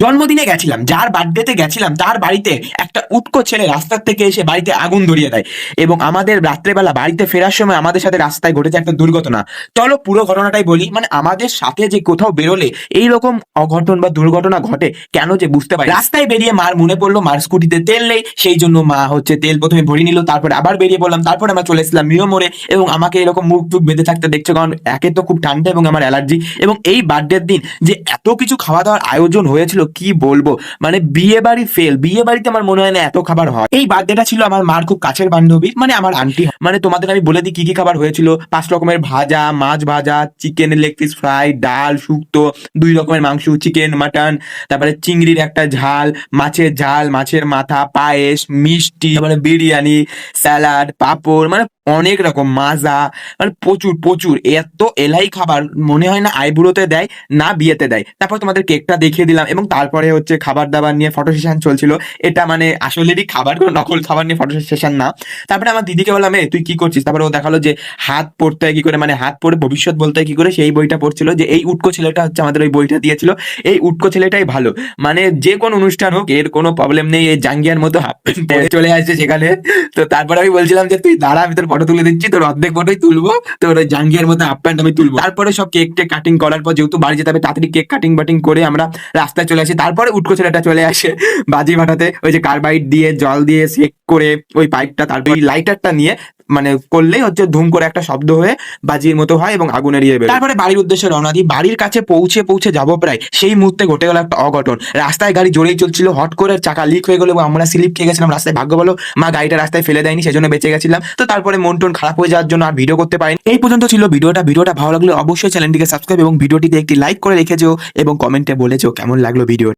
জন্মদিনে গেছিলাম যার বার্থডেতে গেছিলাম তার বাড়িতে একটা উটকো ছেলে রাস্তার থেকে এসে বাড়িতে আগুন ধরিয়ে দেয় এবং আমাদের রাত্রেবেলা বাড়িতে ফেরার সময় আমাদের সাথে রাস্তায় ঘটেছে একটা দুর্ঘটনা। চলো পুরো ঘটনাটাই বলি মানে আমাদের সাথে যে কোথাও বেরোলে এইরকম অঘটন বা দুর্ঘটনা ঘটে কেন যে বুঝতে পারি রাস্তায় বেরিয়ে মার মনে পড়ল, মার স্কুটিতে তেল নেই, সেই জন্য মা হচ্ছে তেল প্রথমে ভরিয়ে নিল, তারপরে আবার বেরিয়ে পড়লাম, তারপরে আমরা চলে এসেছিলাম মিও মোড়ে এবং আমাকে এরকম মুখ টুক বেঁধে থাকতে দেখছ, কারণ একে তো খুব ঠান্ডা এবং আমার অ্যালার্জি এবং এই বার্থডের দিন যে এত কিছু খাওয়া দাওয়ার আয়োজন হয়েছিল, কি বলব? মানে বিয়ে বাড়ি ফেল বিয়ে বাড়িতে আমার মনে হয় না এত খাবার হয়। এই বার্থডেটা ছিল আমার মার খুব কাছের বান্ধবী মানে আমার আন্টি মানে তোমাদের আমি বলে দিই কি কি খাবার হয়েছিল। পাঁচ রকমের ভাজা, মাছ ভাজা চিকেন লেগ পিস ফ্রাই ডাল, শুক্তো, দুই রকমের মাংস চিকেন মাটন তারপরে চিংড়ির একটা ঝাল, মাছের ঝাল, মাছের মাথা, পায়েস, মিষ্টি, তারপরে বিরিয়ানি স্যালাড পাপড় মানে অনেক রকম মাজা মানে প্রচুর প্রচুর। এত এলাই খাবার মনে হয় না আইবুড়োতে দেয় না বিয়েতে দেয়। তারপর তোমাদের কেকটা দেখিয়ে দিলাম এবং তারপরে হচ্ছে খাবার দাবার নিয়ে ফটো সেশন চলছিল। এটা মানে আসলেরই খাবার কোনো নকল খাবার নিয়ে ফটো সেশন না। তারপরে আমার দিদিকে বললাম এ তুই কি করছিস? তারপরে ও দেখাল যে হাত পড়তে হয় কি করে মানে হাত পড়ে ভবিষ্যৎ বলতে কি করে সেই বইটা পড়ছিল যে এই উটকো ছেলেটা হচ্ছে আমাদের ওই বইটা দিয়েছিল। এই উটকো ছেলেটাই ভালো। মানে যে কোনো অনুষ্ঠান হোক এর কোনো প্রবলেম নেই এই জাঙ্গিয়ার মতো হাফ চলে আসছে সেখানে। তো তারপরে আমি বলছিলাম যে তুই দাঁড়া আমি তোর ফটো তুলে দিচ্ছি, তোর অর্ধেক ফটোই তুলবো, তোর ওই জাঙ্গিয়ার মতো আপ প্যান্ট আমি তুলবো। তারপরে সব কেক টেক কাটিং করার পর যেহেতু বাড়ি যেতে হবে, তাড়াতাড়ি কেক কাটিং বাটিং করে আমরা রাস্তায় চলে আসি। তারপরে উটকো ছেলেটা চলে আসে বাজি ভাটাতে ওই যে কার্বাইড দিয়ে, জল দিয়ে সেক করে ওই পাইপটা তারপর লাইটারটা নিয়ে মানে করলেই হচ্ছে ধুম করে একটা শব্দ হয়ে বাজির মতো হয় এবং আগুন এড়িয়ে বেরোয়। তারপরে বাড়ির উদ্দেশ্যে রওনা দিই। বাড়ির কাছে পৌঁছে পৌঁছে যাব প্রায়। সেই মুহূর্তে ঘটে গেল একটা অঘটন। রাস্তায় গাড়ি জোরেই চলছিল, হট করে চাকা লিক হয়ে গেলো এবং আমরা স্লিপ খেয়ে গেছিলাম রাস্তায়। ভাগ্য বলো মা গাড়িটা রাস্তায় ফেলে দেয়নি, সেজন্য বেঁচে গেছিলাম। তো তারপরে মন টন খারাপ হয়ে যাওয়ার জন্য আর ভিডিও করতে পারিনি। এই পর্যন্ত ছিল ভিডিওটা। ভিডিওটা ভালো লাগলে অবশ্যই চ্যানেলটিকে সাবস্ক্রাইব এবং ভিডিওটিতে একটি লাইক করে রেখে যেও এবং কমেন্টে বলে যেও কেমন লাগল ভিডিও